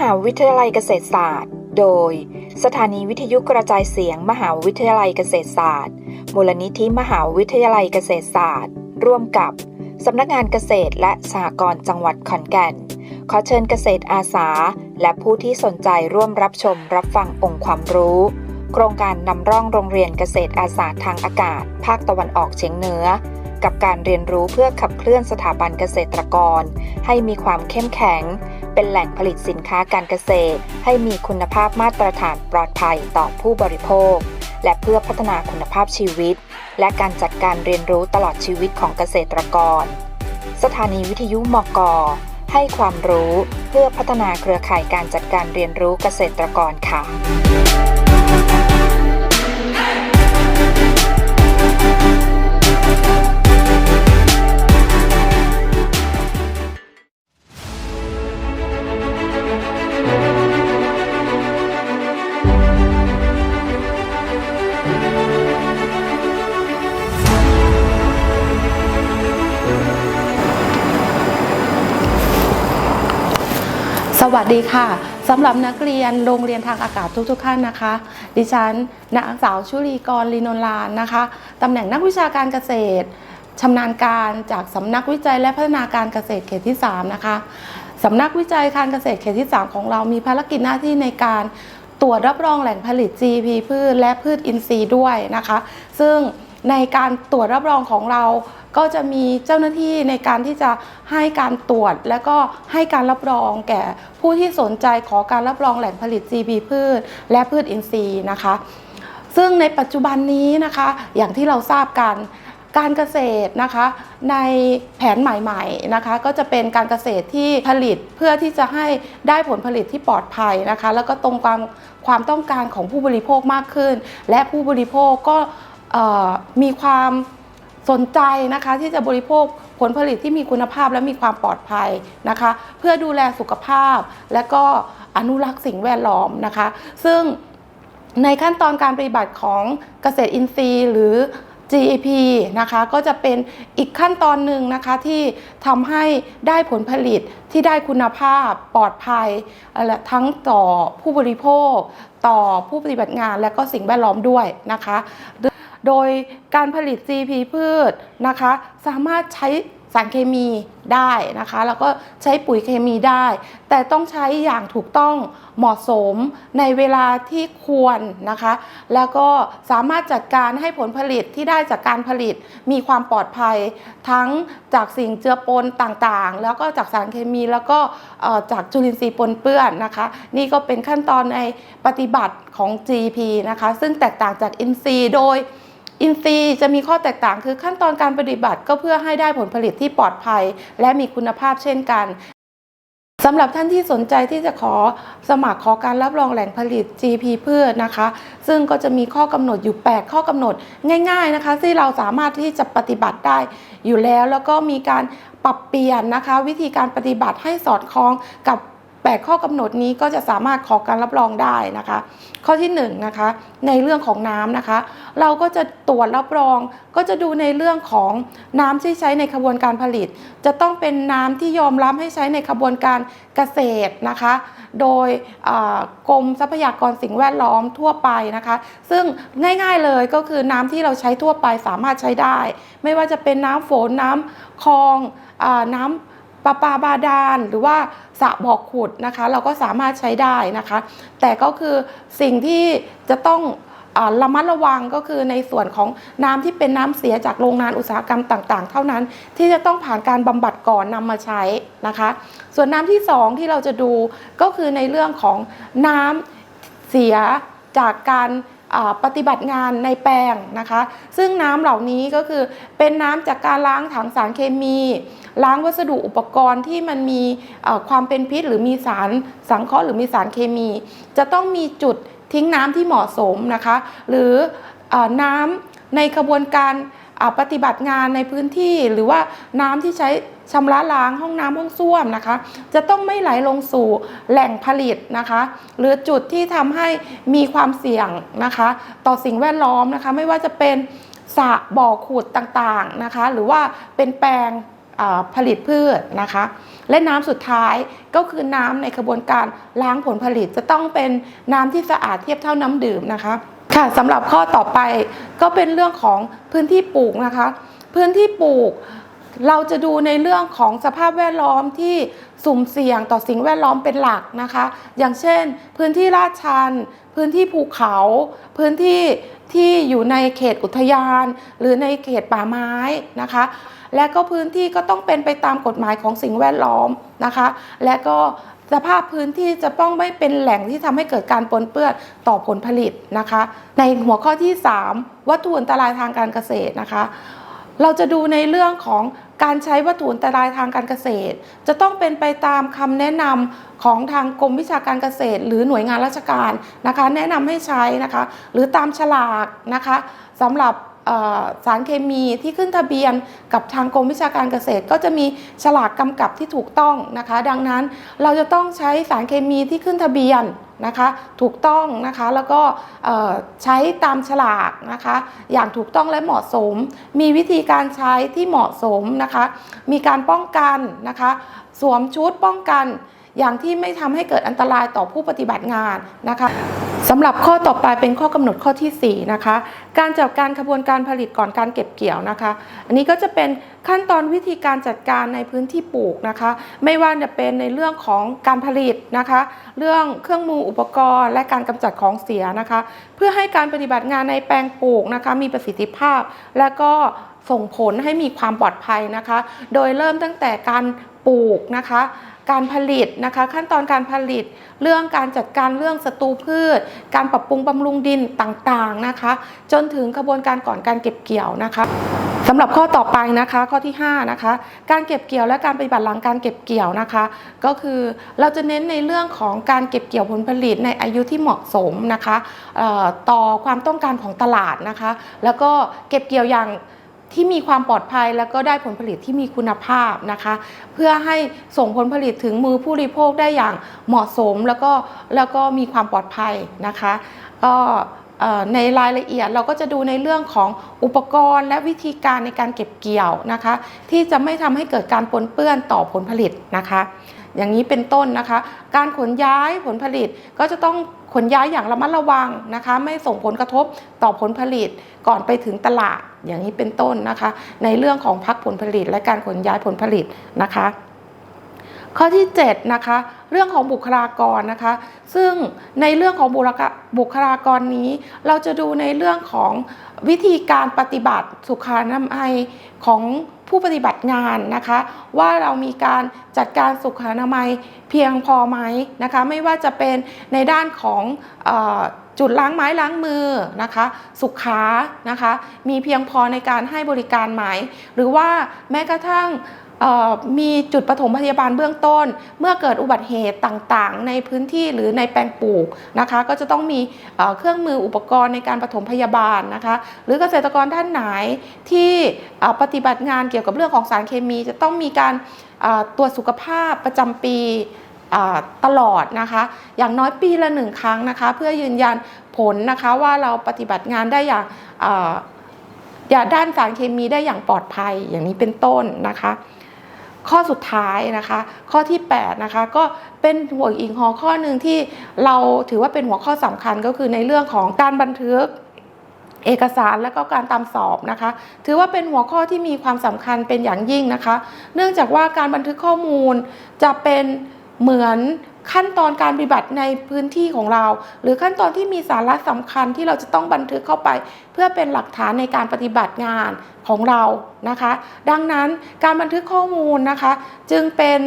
หาวิทยาลัยเกษตรศาสตร์ โดย สถานีวิทยุกระจายเสียง มหาวิทยาลัยเกษตรศาสตร์ มูลนิธิมหาวิทยาลัยเกษตรศาสตร์ ร่วมกับสำนักงานเกษตรและสหกรณ์จังหวัดขอนแก่น ขอเชิญเกษตรอาสา และผู้ที่สนใจร่วมรับชมรับฟังองค์ความรู้ โครงการนำร่องโรงเรียนเกษตรอาสาทางอากาศ ภาคตะวันออกเฉียงเหนือ กับการเรียนรู้เพื่อขับเคลื่อนสถาบันเกษตรกร ให้มีความเข้มแข็ง เป็นแหล่งผลิตสินค้าการเกษตร ให้มีคุณภาพมาตรฐานปลอดภัยต่อผู้บริโภค และเพื่อพัฒนาคุณภาพชีวิต และการจัดการเรียนรู้ตลอดชีวิตของเกษตรกร สถานีวิทยุมก ให้ความรู้เพื่อพัฒนาเครือข่ายการจัดการเรียนรู้เกษตรกรค่ะ ดีค่ะสำหรับนักเรียนโรงเรียนทางอากาศทุกๆท่านนะคะ ดิฉันนางสาวชุลีกรลีนนลานนะคะตำแหน่งนักวิชาการเกษตรชำนาญการจากสำนักวิจัยและพัฒนาการเกษตรเขตที่ 3 นะคะสำนักวิจัยการเกษตรเขตที่ 3 ของเรามีภารกิจหน้าที่ในการตรวจรับรองแหล่งผลิต GP พืชและพืชอินทรีย์ด้วยนะคะ ซึ่งในการตรวจรับรองของเรา ก็จะมีเจ้าหน้าที่ในการที่จะให้การตรวจ และก็ให้การรับรองแก่ผู้ที่สนใจขอการรับรองแหล่งผลิต GB พืช และพืชอินทรีย์นะคะ ซึ่งในปัจจุบันนี้นะคะ อย่างที่เราทราบกันการเกษตรนะคะในแผนใหม่ๆนะคะ ก็จะเป็นการเกษตรที่ผลิตเพื่อที่จะให้ได้ผลผลิตที่ปลอดภัยนะคะ แล้วก็ตรงความความต้องการของผู้บริโภคมากขึ้น และผู้บริโภคก็มีความ สนใจนะคะที่จะบริโภคผลผลิตที่มีคุณภาพและมีความปลอดภัยนะคะ เพื่อดูแลสุขภาพ และก็อนุรักษ์สิ่งแวดล้อมนะคะ ซึ่งในขั้นตอนการปฏิบัติของเกษตรอินทรีย์ หรือ GAP นะคะก็จะเป็นอีกขั้นตอนหนึ่งนะคะที่ทำให้ได้ผลผลิตที่ได้คุณภาพปลอดภัยทั้งต่อผู้บริโภค ต่อผู้ปฏิบัติงานและก็สิ่งแวดล้อมด้วยนะคะ โดยการผลิต GP พืชนะคะ สามารถใช้สารเคมีได้นะคะ แล้วก็ใช้ปุ๋ยเคมีได้ แต่ต้องใช้อย่างถูกต้องเหมาะสมในเวลาที่ควรนะคะ แล้วก็สามารถจัดการให้ผลผลิตที่ได้จากการผลิตมีความปลอดภัย ทั้งจากสิ่งเจือปนต่างๆ แล้วก็จากสารเคมีแล้วก็จากจุลินทรีย์ปนเปื้อนนะคะ นี่ก็เป็นขั้นตอนในปฏิบัติของ GP นะคะ ซึ่งแตกต่างจากอินทรีย์โดย อินทรีย์จะมีข้อแตกต่างคือขั้นตอนการปฏิบัติก็เพื่อให้ได้ผลผลิตที่ปลอดภัย และมีคุณภาพเช่นกันสำหรับท่านที่สนใจที่จะขอสมัครขอการรับรองแหล่งผลิต GP เพืชนะคะ ซึ่งก็จะมีข้อกำหนดอยู่ 8 ข้อกำหนดง่าย ๆนะคะ ที่เราสามารถที่จะปฏิบัติได้อยู่แล้ว แล้วก็มีการปรับเปลี่ยนนะคะ วิธีการปฏิบัติให้สอดคล้องกับ 8 ข้อกำหนดนี้ก็จะสามารถขอการรับรองได้นะคะ ข้อที่1นงนะคะในเรื่องของน้ำนะคะ เราก็จะตรวจรับรองก็จะดูในเรื่องของน้ำที่ใช้ในกระบวนการผลิต จะต้องเป็นน้ำที่ยอมรับให้ใช้ในกระบวนการเกษตรนะคะ โดยกรมทรัพยากรสิ่งแวดล้อมทั่วไปนะคะ ซึ่งง่ายๆเลยก็คือน้ำที่เราใช้ทั่วไปสามารถใช้ได้ ไม่ว่าจะเป็นน้ำฝนน้ำคลองอน้ำ ประปาบาดาลหรือว่าสระบ่อขุดนะคะ เราก็สามารถใช้ได้นะคะ แต่ก็คือสิ่งที่จะต้องอาระมัดระวังก็คือในส่วนของน้ำที่เป็นน้ำเสียจากโรงงานอุตสาหกรรมต่างๆ เท่านั้น ที่จะต้องผ่านการบำบัดก่อนนำมาใช้นะคะ ส่วนน้ำที่สองที่เราจะดูก็คือในเรื่องของน้ำเสียจากการ ปฏิบัติงานในแปลงนะคะ ซึ่งน้ำเหล่านี้ก็คือเป็นน้ำจากการล้างถังสารเคมี ล้างวัสดุอุปกรณ์ที่มันมีความเป็นพิษ หรือมีสารสังเคราะห์หรือมีสารเคมี จะต้องมีจุดทิ้งน้ำที่เหมาะสมนะคะ หรืออน้ำในกระบวนการปฏิบัติงานในพื้นที่หรือว่าน้ำที่ใช้ ชำระล้างห้องน้ำห้องส้วมนะคะ จะต้องไม่ไหลลงสู่แหล่งผลิตนะคะ หรือจุดที่ทำให้มีความเสี่ยงนะคะ ต่อสิ่งแวดล้อมนะคะ ไม่ว่าจะเป็นสระบ่อขุดต่างๆนะคะ หรือว่าเป็นแปลงผลิตพืชนะคะ และน้ำสุดท้ายก็คือน้ำในกระบวนการล้างผลผลิตจะต้องเป็นน้ำที่สะอาดเทียบเท่าน้ำดื่มนะคะค่ะสำหรับข้อต่อไปก็เป็นเรื่องของพื้นที่ปลูกนะคะ พื้นที่ปลูก เราจะดูในเรื่องของสภาพแวดล้อมที่สุ่มเสี่ยงต่อสิ่งแวดล้อมเป็นหลักนะคะ อย่างเช่น พื้นที่ลาดชัน พื้นที่ภูเขา พื้นที่ที่อยู่ในเขตอุทยาน หรือในเขตป่าไม้นะคะ และก็พื้นที่ก็ต้องเป็นไปตามกฎหมายของสิ่งแวดล้อมนะคะ และก็สภาพพื้นที่จะต้องไม่เป็นแหล่งที่ทำให้เกิดการปนเปื้อนต่อผลผลิตนะคะ ในหัวข้อที่ 3 วัตถุอันตรายทางการเกษตรนะคะ เราจะดูในเรื่องของ การใช้วัตถุอันตรายทางการเกษตร จะต้องเป็นไปตามคำแนะนำของทางกรมวิชาการเกษตร หรือหน่วยงานราชการนะคะ แนะนำให้ใช้นะคะ หรือตามฉลากนะคะสำหรับ สารเคมีที่ขึ้นทะเบียนกับทางกรมวิชาการเกษตร ก็จะมีฉลากกำกับที่ถูกต้องนะคะ ดังนั้นเราจะต้องใช้สารเคมีที่ขึ้นทะเบียนนะคะถูกต้องนะคะแล้วก็ใช้ตามฉลากนะคะอย่างถูกต้องและเหมาะสม มีวิธีการใช้ที่เหมาะสมนะคะมีการป้องกันนะคะสวมชุดป้องกันอย่างที่ไม่ทำให้เกิดอันตรายต่อผู้ปฏิบัติงานนะคะ สำหรับข้อต่อไปเป็นข้อกำหนดข้อทีสี่ 4 นะคะ การจัดการขบวนการผลิตก่อนการเก็บเกี่ยวนะคะ อันนี้ก็จะเป็นขั้นตอนวิธีการจัดการในพื้นที่ปลูกนะคะ ไม่ว่าจะเป็นในเรื่องของการผลิตนะคะ เรื่องเครื่องมืออุปกรณ์ และการกำจัดของเสียนะคะ เพื่อให้การปฏิบัติงานในแปลงปลูกนะคะ มีประสิทธิภาพ และก็ส่งผลให้มีความปลอดภัยนะคะ โดยเริ่มตั้งแต่การปลูกนะคะ การผลิตนะคะ ขั้นตอนการผลิตเรื่องการจัดการเรื่องศัตรูพืช การปรับปรุงบำรุงดินต่างๆนะคะ จนถึงกระบวนการก่อนการเก็บเกี่ยวนะคะสำหรับข้อต่อไปนะคะข้อที่5นะคะการเก็บเกี่ยวและการปฏิบัติหลังการเก็บเกี่ยวนะคะ ก็คือเราจะเน้นในเรื่องของการเก็บเกี่ยวผลผลิตในอายุที่เหมาะสมนะคะต่อความต้องการของตลาดนะคะ แล้วก็เก็บเกี่ยวอย่าง ที่มีความปลอดภัยแล้วก็ได้ผลผลิตที่มีคุณภาพนะคะ เพื่อให้ส่งผลผลิตถึงมือผู้บริโภคได้อย่างเหมาะสมแล้วก็แล้วก็มีความปลอดภัยนะคะก็ในรายละเอียดเราก็จะดูในเรื่องของอุปกรณ์และวิธีการในการเก็บเกี่ยวนะคะ ที่จะไม่ทำให้เกิดการปนเปื้อนต่อผลผลิตนะคะ อย่างนี้เป็นต้นนะคะ การขนย้ายผลผลิตก็จะต้องขนย้ายอย่างระมัดระวังนะคะ ไม่ส่งผลกระทบต่อผลผลิตก่อนไปถึงตลาดอย่างนี้เป็นต้นนะคะ ในเรื่องของพักผลผลิตและการขนย้ายผลผลิตนะคะ ข้อที่7นะคะเรื่องของบุคลากรนะคะ ซึ่งในเรื่องของบุคลาบุคลากรนี้ เราจะดูในเรื่องของวิธีการปฏิบัติสุขานามัยของผู้ปฏิบัติงานนะคะ ว่าเรามีการจัดการสุขอนามัยเพียงพอไหมนะคะ ไม่ว่าจะเป็นในด้านของอจุดล้างไม้ล้างมือนะคะ สุขานะคะ มีเพียงพอในการให้บริการไหม หรือว่าแม้กระทั่ง มีจุดปฐมพยาบาลเบื้องต้น เมื่อเกิดอุบัติเหตุต่างๆ ในพื้นที่หรือในแปลงปลูกนะคะ ก็จะต้องมีเครื่องมืออุปกรณ์ในการปฐมพยาบาลนะคะ หรือเกษตรกรท่านไหนที่ปฏิบัติงานเกี่ยวกับเรื่องของสารเคมี จะต้องมีการตรวจสุขภาพประจำปีตลอดนะคะ อย่างน้อยปีละหนึ่งครั้งนะคะ เพื่อยืนยันผลนะคะว่าเราปฏิบัติงานได้อย่างอย่าด้านสารเคมีได้อย่างปลอดภัยอย่างนี้เป็นต้นนะคะ ข้อสุดท้ายนะคะ ข้อที่8นะคะก็เป็นหัวอิงหัวข้อหนึ่งที่เราถือว่าเป็นหัวข้อสำคัญก็คือในเรื่องของการบันทึกเอกสารและก็การตามสอบนะคะ ถือว่าเป็นหัวข้อที่มีความสำคัญเป็นอย่างยิ่งนะคะ เนื่องจากว่าการบันทึกข้อมูลจะเป็นเหมือน ขั้นตอนการปฏิบัติในพื้นที่ของเรา หรือขั้นตอนที่มีสาระสำคัญที่เราจะต้องบันทึกเข้าไป เพื่อเป็นหลักฐานในการปฏิบัติงานของเรานะคะ ดังนั้นการบันทึกข้อมูลนะคะ จึงเป็น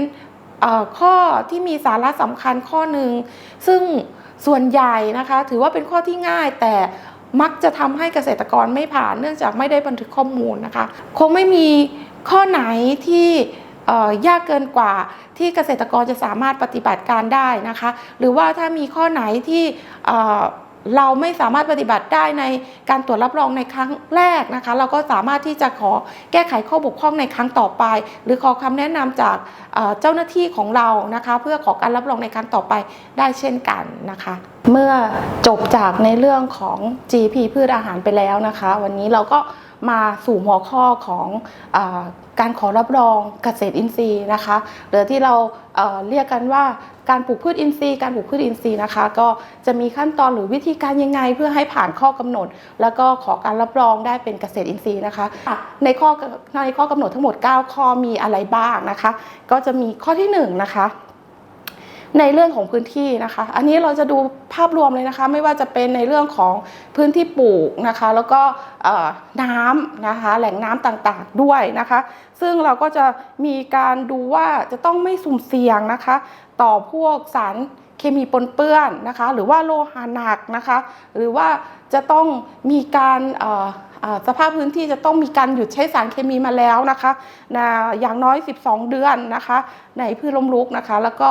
ข้อที่มีสาระสำคัญข้อหนึ่งซึ่งส่วนใหญ่นะคะ ถือว่าเป็นข้อที่ง่ายแต่มักจะทำให้เกษตรกรไม่ผ่าน เนื่องจากไม่ได้บันทึกข้อมูลนะคะ คงไม่มีข้อไหนที่ ยากเกินกว่าที่เกษตรกรจะสามารถปฏิบัติการได้นะคะ หรือว่าถ้ามีข้อไหนที่เเราไม่สามารถปฏิบัติได้ในการตรวจรับรองในครั้งแรกนะคะ เราก็สามารถที่จะขอแก้ไขข้อบกพร่องในครั้งต่อไป หรือขอคำแนะนำจากเเจ้าหน้าที่ของเรานะคะ เพื่อขอการรับรองในครั้งต่อไปได้เช่นกันนะคะ เมื่อจบจากในเรื่องของ GP พืชอาหารไปแล้วนะคะ วันนี้เราก็ มาสู่หัวข้อของอาการขอรับรองเกษตรอินทรีย์นะคะหรือที่เราเอ่อเรียกกันว่าการปลูกพืชอินทรีย์ การปลูกพืชอินทรีย์นะคะ ก็จะมีขั้นตอนหรือวิธีการยังไงเพื่อให้ผ่านข้อกำหนด แล้วก็ขอการรับรองได้เป็นเกษตรอินทรีย์นะคะอะในข้อในข้อกำหนดทั้งหมด 9 ข้อมีอะไรบ้างนะคะ ก็จะมีข้อที่1นะคะ ในเรื่องของพื้นที่นะคะ อันนี้เราจะดูภาพรวมเลยนะคะ ไม่ว่าจะเป็นในเรื่องของพื้นที่ปลูกนะคะ แล้วก็น้ำนะคะ แหล่งน้ำต่างๆด้วยนะคะ ซึ่งเราก็จะมีการดูว่าจะต้องไม่สุ่มเสี่ยงนะคะ ต่อพวกสารเคมีปนเปื้อนนะคะ หรือว่าโลหะหนักนะคะ หรือว่าจะต้องมีการสภาพพื้นที่จะต้องมีการหยุดใช้สารเคมีมาแล้วนะคะนะอย่างน้อย 12 เดือนนะคะ ในพืชล้มลุกนะคะ แล้วก็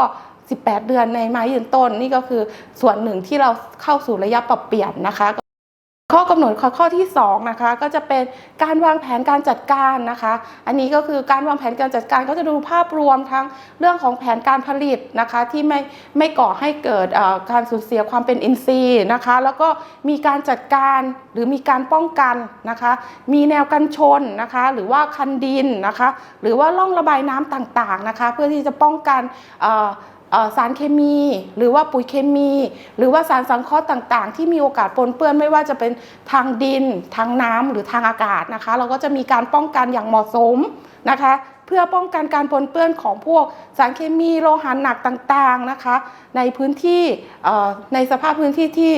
18 เดือนในไม้ยืนต้นนี่ก็คือส่วนหนึ่งที่เราเข้าสู่ระยะปรับเปลี่ยนนะคะ ข้อกำหนดข้อข้อที่2นะคะก็จะเป็นการวางแผนการจัดการนะคะ อันนี้ก็คือการวางแผนการจัดการก็จะดูภาพรวมทั้งเรื่องของแผนการผลิตนะคะที่ไม่ไม่ก่อให้เกิดการสูญเสียความเป็นอินทรีย์นะคะแล้วก็มีการจัดการหรือมีการป้องกันนะคะ มีแนวกันชนนะคะ หรือว่าคันดินนะคะ หรือว่าร่องระบายน้ำต่างๆนะคะ เพื่อที่จะป้องกันอ สารเคมี หรือว่าปุ๋ยเคมี หรือว่าสารสังเคราะห์ต่างๆ ที่มีโอกาสปนเปื้อนไม่ว่าจะเป็นทางดิน ทางน้ำหรือทางอากาศนะคะ เราก็จะมีการป้องกันอย่างเหมาะสมนะคะ เพื่อป้องกันการปนเปื้อนของพวกสารเคมีโลหะหนักต่างๆนะคะ ในพื้นที่ในสภาพพื้นที่ที่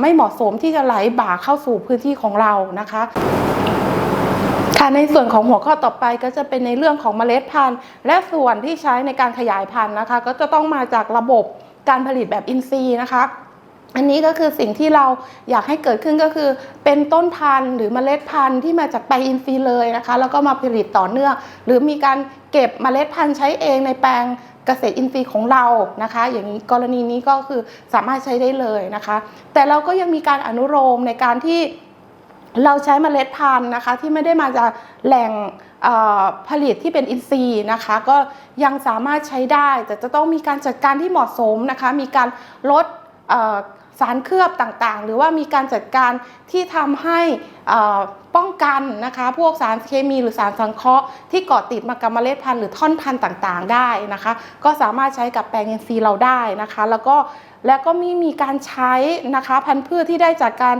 ไม่เหมาะสมที่จะไหลบ่าเข้าสู่พื้นที่ของเรานะคะ ค่ะในส่วนของหัวข้อต่อไปก็จะเป็นในเรื่องของเมล็ดพันธุ์ และส่วนที่ใช้ในการขยายพันธุ์นะคะ ก็จะต้องมาจากระบบการผลิตแบบอินทรีย์นะคะ อันนี้ก็คือสิ่งที่เราอยากให้เกิดขึ้นก็คือ เป็นต้นพันธุ์หรือเมล็ดพันธุ์ที่มาจากแปอินทรีย์เลยนะคะ แล้วก็มาผลิตต่อเนื่อง หรือมีการเก็บเมล็ดพันธุ์ใช้เองในแปลงเกษตรอินทรีย์ของเรานะคะ อย่างนี้กรณีนี้ก็คือสามารถใช้ได้เลยนะคะ แต่เราก็ยังมีการอนุโลมในการที่ เราใช้เมล็ดพันธุ์นะคะที่ไม่ได้มาจากแหล่งผลิตที่เป็นอินทรีย์นะคะ ก็ยังสามารถใช้ได้แต่จะต้องมีการจัดการที่เหมาะสมนะคะ มีการลดสารเคลือบต่างๆ หรือว่ามีการจัดการที่ทำให้ป้องกันนะคะ พวกสารเคมีหรือสารสังเคราะห์ที่เกาะติดมากับเมล็ดพันธุ์หรือท่อนพันธุ์ต่างๆ ได้นะคะ ก็สามารถใช้กับแปลงอินทรีย์เราได้นะคะ แล้วก็ แล้วก็มีมีการใช้นะคะพันธุ์พืชที่ได้จากการ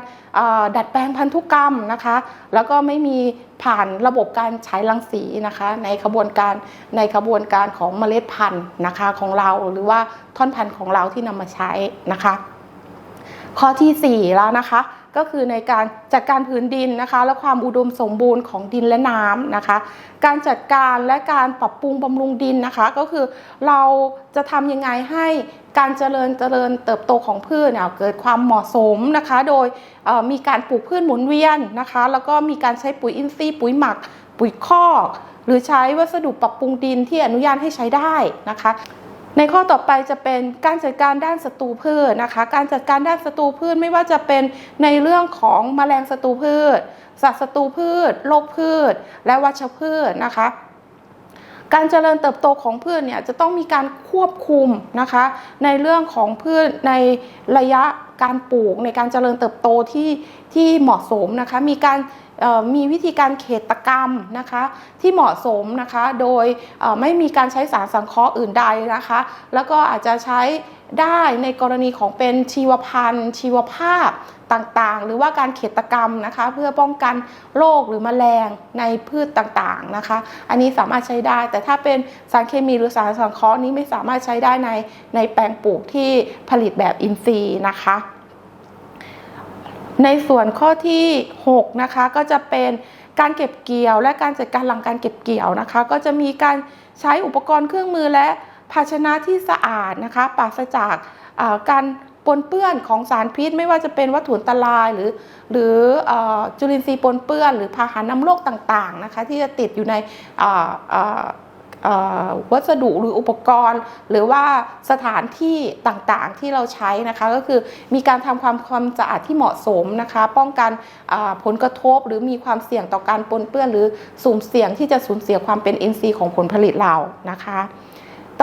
ดัดแปลงพันธุกรรมนะคะ แล้วก็ไม่มีผ่านระบบการใช้รังสีนะคะ ในขบวนการในขบวนการของเมล็ดพันธุ์นะคะของเราหรือว่าท่อนพันธุ์ของเราที่นำมาใช้นะคะ ข้อทีสี่4 แล้วนะคะ ก็คือในการจัดการพื้นดินนะคะ และความอุดมสมบูรณ์ของดินและน้ำนะคะ การจัดการและการปรับปรุงบำรุงดินนะคะ ก็คือเราจะทำยังไงให้การเจริญเจริญเติบโตของพืชเนี่ยเกิดความเหมาะสมนะคะ โดยมีการปลูกพืชหมุนเวียนนะคะ แล้วก็มีการใช้ปุ๋ยอินทรีย์ปุ๋ยหมัก ปุ๋ยคอก หรือใช้วัสดุปรับปรุงดินที่อนุญาตให้ใช้ได้นะคะ ในข้อต่อไปจะเป็นการจัดการด้านศัตรูพืชนะคะ การจัดการด้านศัตรูพืชไม่ว่าจะเป็นในเรื่องของแมลงศัตรูพืช สัตว์ศัตรูพืช โรคพืช และวัชพืชนะคะการเจริญเติบโตของพืชเนี่ยจะต้องมีการควบคุมนะคะ ในเรื่องของพืชในระยะการปลูกในการเจริญเติบโตที่ที่เหมาะสมนะคะ มีการ มีวิธีการเขตกรรมนะคะที่เหมาะสมนะคะโดยไม่มีการใช้สารสังเคราะห์อื่นใดนะคะ แล้วก็อาจจะใช้ได้ในกรณีของเป็นชีวพันธุ์ชีวภาพต่างๆ หรือว่าการเขตกรรมนะคะเพื่อป้องกันโรคหรือแมลงในพืชต่างๆนะคะ อันนี้สามารถใช้ได้ แต่ถ้าเป็นสารเคมีหรือสารสังเคราะห์นี้ไม่สามารถใช้ได้ในในแปลงปลูกที่ผลิตแบบอินทรีย์นะคะ ในส่วนข้อที่ 6 นะคะ ก็จะเป็นการเก็บเกี่ยว และการจัดการหลังการเก็บเกี่ยวนะคะ ก็จะมีการใช้อุปกรณ์เครื่องมือและภาชนะที่สะอาดนะคะปราศจากาการปนเปื้อนของสารพิษ ไม่ว่าจะเป็นวัตถุอันตรายหรือ หรืออจุลินทรีย์ปนเปื้อน หรือพาหะนำโรคต่างๆนะคะ ที่จะติดอยู่ในออ วัสดุหรืออุปกรณ์ หรือว่าสถานที่ต่างๆที่เราใช้นะคะ ก็คือมีการทำความความสะอาดที่เหมาะสมนะคะ ป้องกันผลกระทบ หรือมีความเสี่ยงต่อการปนเปื้อน หรือสุ่มเสี่ยงที่จะสูญเสียความเป็นอินทรีย์ของผลผลิตเรานะคะ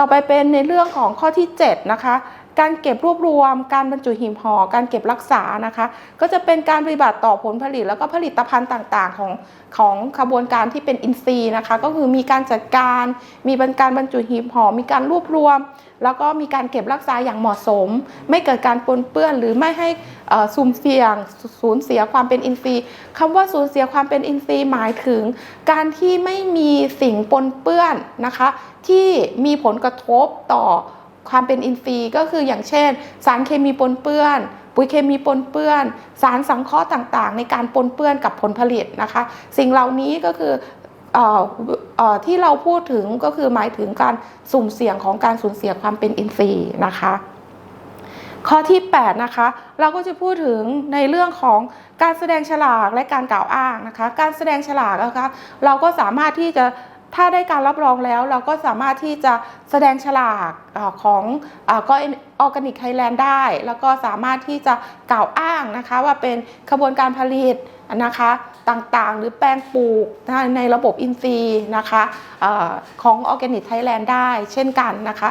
ต่อไปเป็นในเรื่องของข้อที่ 7 นะคะ การเก็บรวบรวม การบรรจุหีบห่อการเก็บรักษานะคะ ก็จะเป็นการปฏิบัติต่อผลผลิต แล้วก็ผลิตภัณฑ์ต่างๆ ของของขบวนการที่เป็นอินทรีย์นะคะ ก็คือมีการจัดการมีการบรรจุหีบห่อมีการรวบรวม แล้วก็มีการเก็บรักษาอย่างเหมาะสม ไม่เกิดการปนเปื้อนหรือไม่ให้สุ่มเสี่ยงสูญเสียความเป็นอินทรีย์คำว่าสูญเสียความเป็นอินทรีย์หมายถึง การที่ไม่มีสิ่งปนเปื้อนนะคะ ที่มีผลกระทบต่อ ความเป็นอินทรีย์ก็คืออย่างเช่น สารเคมีปนเปื้อน ปุ๋ยเคมีปนเปื้อน สารสังเคราะห์ต่างๆ ในการปนเปื้อนกับผลผลิตนะคะ สิ่งเหล่านี้ก็คือที่เราพูดถึงก็คือหมายถึงการสุ่มเสี่ยงของการสูญเสียความเป็นอินทรีย์นะคะข้อที่ 8 นะคะ เราก็จะพูดถึงในเรื่องของการแสดงฉลากและการกล่าวอ้างนะคะ การแสดงฉลากนะคะ เราก็สามารถที่จะ ถ้าได้การรับรองแล้วเราก็สามารถที่จะแสดงฉลากของอาก็ออร์แกนิกไทยแลนด์ได้ แล้วก็สามารถที่จะกล่าวอ้างนะคะ ว่าเป็นขบวนการผลิตนะคะต่างๆ หรือแปลงปลูกในระบบอินทรีย์นะคะอาของออร์แกนิกไทยแลนด์ได้เช่นกันนะคะ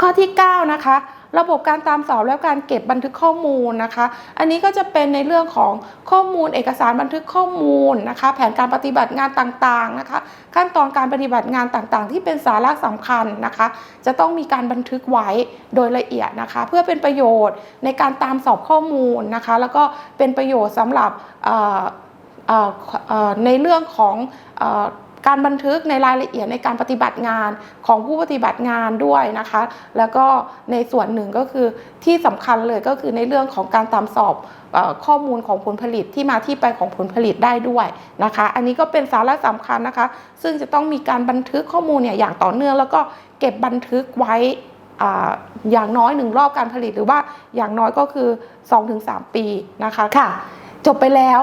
ข้อที่ 9 นะคะ ระบบการตามสอบและการเก็บบันทึกข้อมูลนะคะ อันนี้ก็จะเป็นในเรื่องของข้อมูลเอกสารบันทึกข้อมูลนะคะ แผนการปฏิบัติงานต่างๆนะคะ ขั้นตอนการปฏิบัติงานต่างๆ ที่เป็นสาระสำคัญนะคะ จะต้องมีการบันทึกไว้โดยละเอียดนะคะ เพื่อเป็นประโยชน์ในการตามสอบข้อมูลนะคะ แล้วก็เป็นประโยชน์สำหรับในเรื่องของ การบันทึกในรายละเอียดในการปฏิบัติงานของผู้ปฏิบัติงานด้วยนะคะ แล้วก็ในส่วนหนึ่งก็คือที่สำคัญเลยก็คือในเรื่องของการตามสอบเออข้อมูลของผลผลิตที่มาที่ไปของผลผลิตได้ด้วยนะคะ อันนี้ก็เป็นสาระสำคัญนะคะ ซึ่งจะต้องมีการบันทึกข้อมูลเนี่ยอย่างต่อเนื่อง แล้วก็เก็บบันทึกไว้อ่าอย่างน้อยหนึ่งรอบการผลิตหรือว่าอย่างน้อยก็คือ 2-3 ปีนะคะค่ะ จบไปแล้ว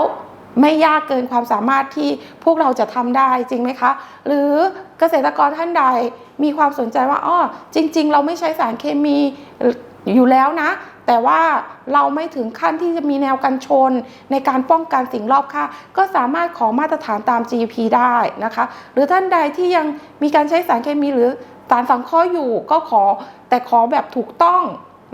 ไม่ยากเกินความสามารถที่พวกเราจะทำได้จริงไหมคะ หรือเกษตรกรท่านใดมีความสนใจว่าอ้อจริง ๆ เราไม่ใช้สารเคมีอยู่แล้วนะ แต่ว่าเราไม่ถึงขั้นที่จะมีแนวกันชน ในการป้องกันสิ่งรอบข้างก็สามารถขอมาตรฐานตาม GP ได้นะคะ หรือท่านใดที่ยังมีการใช้สารเคมีหรือสารสังเคราะห์อยู่ก็ขอแต่ขอแบบถูกต้อง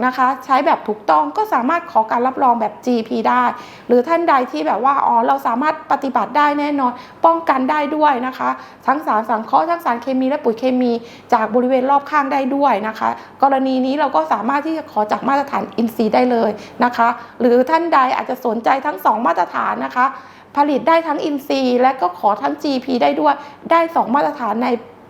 นะคะ ใช้แบบถูกต้องก็สามารถขอการรับรองแบบ GP ได้ หรือท่านใดที่แบบว่าอ๋อเราสามารถปฏิบัติได้แน่นอน ป้องกันได้ด้วยนะคะ ทั้งสารสังเคราะห์ทั้งสารเคมีและปุ๋ยเคมี จากบริเวณรอบข้างได้ด้วยนะคะ กรณีนี้เราก็สามารถที่จะขอจากมาตรฐานอินซีย์ได้เลยนะคะ หรือท่านใดอาจจะสนใจทั้ง 2 มาตรฐานนะคะ ผลิตได้ทั้งอินซีย์และก็ขอทั้ง GP ได้ด้วยได้ 2 มาตรฐานใน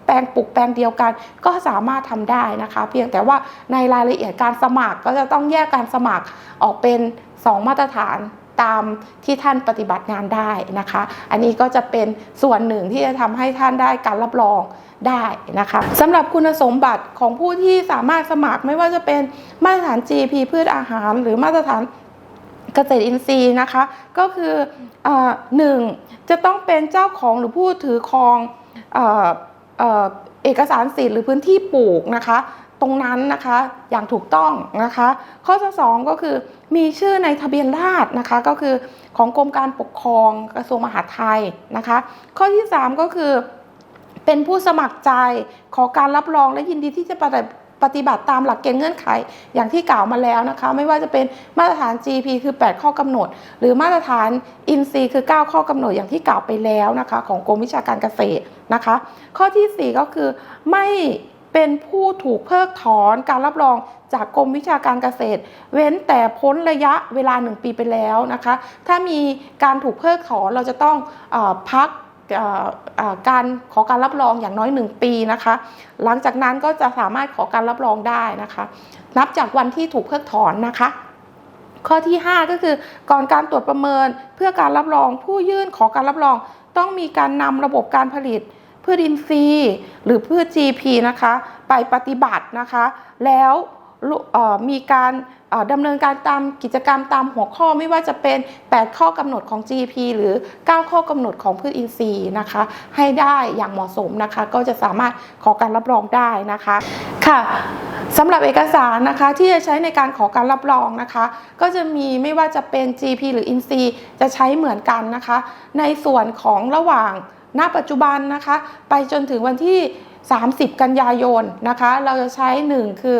ปลงปลูกแปลงเดียวกัน ก็สามารถทำได้นะคะ เพียงแต่ว่าในรายละเอียดการสมัครก็จะต้องแยกการสมัครออกเป็น 2 มาตรฐานตามที่ท่านปฏิบัติงานได้นะคะ อันนี้ก็จะเป็นส่วนหนึ่งที่จะทำให้ท่านได้การรับรองได้นะคะสำหรับคุณสมบัติของผู้ที่สามารถสมัครไม่ว่าจะเป็นมาตรฐาน GP พืชอาหาร หรือมาตรฐานเกษตรอินทรีย์นะคะ ก็คืออหนึ่งจะต้องเป็นเจ้าของหรือผู้ถือครองอ เอกสารสิทธิ์หรือพื้นที่ปลูกนะคะ ตรงนั้นนะคะอย่างถูกต้องนะคะ ข้อที่สองก็คือมีชื่อในทะเบียนราษฎรนะคะก็คือของกรมการปกครองกระทรวงมหาดไทยนะคะ ข้อที่สามก็คือเป็นผู้สมัครใจขอการรับรองและยินดีที่จะปฏิ ปฏิบัติตามหลักเกณฑ์เงื่อนไข อย่างที่กล่าวมาแล้วนะคะ ไม่ว่าจะเป็นมาตรฐาน GP คือ 8 ข้อกำหนด หรือมาตรฐาน INC คือ 9 ข้อกำหนดอย่างที่กล่าวไปแล้วนะคะของกรมวิชาการเกษตรนะคะ ข้อทีสี่ 4 ก็คือไม่เป็นผู้ถูกเพิกถอนการรับรองจากกรมวิชาการเกษตร เว้นแต่พ้นระยะเวลา 1 ปีไปแล้วนะคะ ถ้ามีการถูกเพิกถอนเราจะต้องอพัก การขอการรับรองอย่างน้อย 1 ปีนะคะ หลังจากนั้นก็จะสามารถขอการรับรองได้นะคะ นับจากวันที่ถูกเพิกถอนนะคะ ข้อที่ 5 ก็คือก่อนการตรวจประเมินเพื่อการรับรองผู้ยื่นขอการรับรอง ต้องมีการนำระบบการผลิตพืชอินทรีย์หรือพืช GP นะคะ ไปปฏิบัตินะคะ แล้ว มีการดำเนินการตามกิจกรรมตามหัวข้อไม่ว่าจะเป็น 8 ข้อกำหนดของ GP หรือ 9 ข้อกำหนดของพืชอินทรีย์นะคะ ให้ได้อย่างเหมาะสมนะคะ ก็จะสามารถขอการรับรองได้นะคะค่ะสำหรับเอกสารนะคะที่จะใช้ในการขอการรับรองนะคะ ก็จะมีไม่ว่าจะเป็น GP หรือ INC จะใช้เหมือนกันนะคะ ในส่วนของระหว่างณปัจจุบันนะคะ ไปจนถึงวันที่ 30 กันยายนนะคะ เราจะใช้ 1 คือ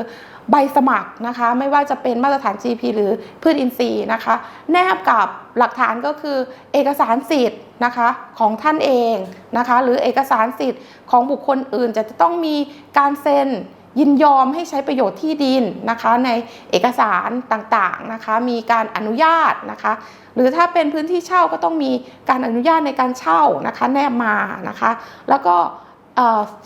ใบสมัครนะคะ ไม่ว่าจะเป็นมาตรฐาน GP หรือพืชอินทรีย์นะคะ แนบกับหลักฐานก็คือเอกสารสิทธิ์นะคะของท่านเองนะคะ หรือเอกสารสิทธิ์ของบุคคลอื่น จะต้องมีการเซ็นยินยอมให้ใช้ประโยชน์ที่ดินนะคะ ในเอกสารต่างๆนะคะ มีการอนุญาตนะคะ หรือถ้าเป็นพื้นที่เช่าก็ต้องมีการอนุญาตในการเช่านะคะ แนบมานะคะ แล้วก็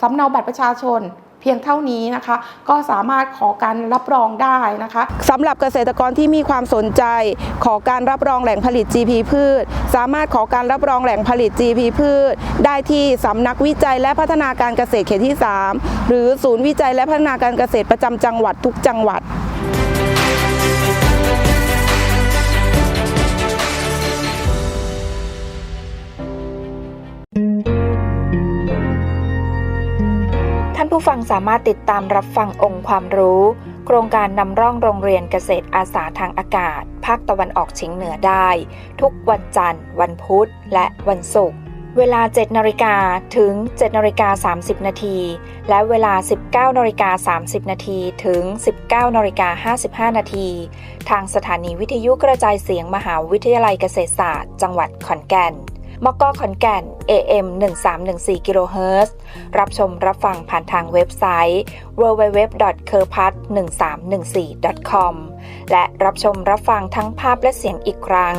สำเนาบัตรประชาชน เพียงเท่านี้นะคะ ก็สามารถขอการรับรองได้นะคะสำหรับเกษตรกรที่มีความสนใจ ขอการรับรองแหล่งผลิต GP พืช สามารถขอการรับรองแหล่งผลิต GP พืช ได้ที่สำนักวิจัยและพัฒนาการเกษตรเขตที่ 3 หรือศูนย์วิจัยและพัฒนาการเกษตรประจำจังหวัดทุกจังหวัด ผู้ฟังสามารถติดตามรับฟังองค์ความรู้ โครงการนำร่องโรงเรียนเกษตรอาสาทางอากาศ ภาคตะวันออกเฉียงเหนือได้ ทุกวันจันทร์ วันพุธ และวันศุกร์เวลา 7นาฬิกาถึง7นาฬิกา30 นาที และเวลา 19นาฬิกา30 นาทีถึง 19นาฬิกา55 นาที ทางสถานีวิทยุกระจายเสียงมหาวิทยาลัยเกษตรศาสตร์ จังหวัดขอนแก่น มกขอนแก่น AM 1314กิโลเฮิรตซ์รับชมรับฟังผ่านทางเว็บไซต์ www.kerpat1314.com และรับชมรับฟังทั้งภาพและเสียงอีกครั้ง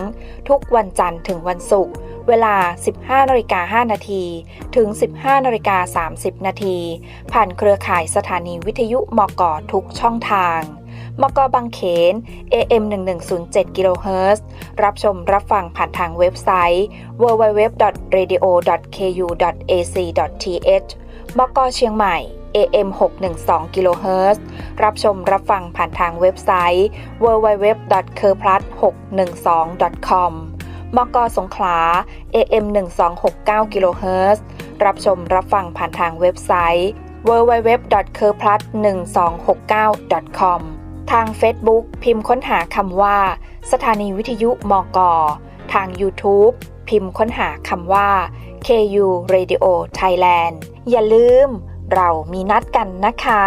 ทุกวันจันทร์ถึงวันศุกร์เวลา 15นาฬิกา5นาทีถึง 15นาฬิกา30นาทีผ่านเครือข่ายสถานีวิทยุมกทุกช่องทาง มกบางเขน AM 1107กิโลเฮิรตซ์รับชมรับฟังผ่านทางเว็บไซต์ www.radio.ku.ac.th มกเชียงใหม่ AM 612กิโลเฮิรตซ์รับชมรับฟังผ่านทางเว็บไซต์ www.kerplus612.com มกสงขลา AM 1269กิโลเฮิรตซ์รับชมรับฟังผ่านทางเว็บไซต์ www.kerplus1269.com ทาง Facebook พิมพ์ค้นหาคำว่า สถานีวิทยุมก ทาง YouTube พิมพ์ค้นหาคำว่า KU Radio Thailand อย่าลืม เรามีนัดกันนะคะ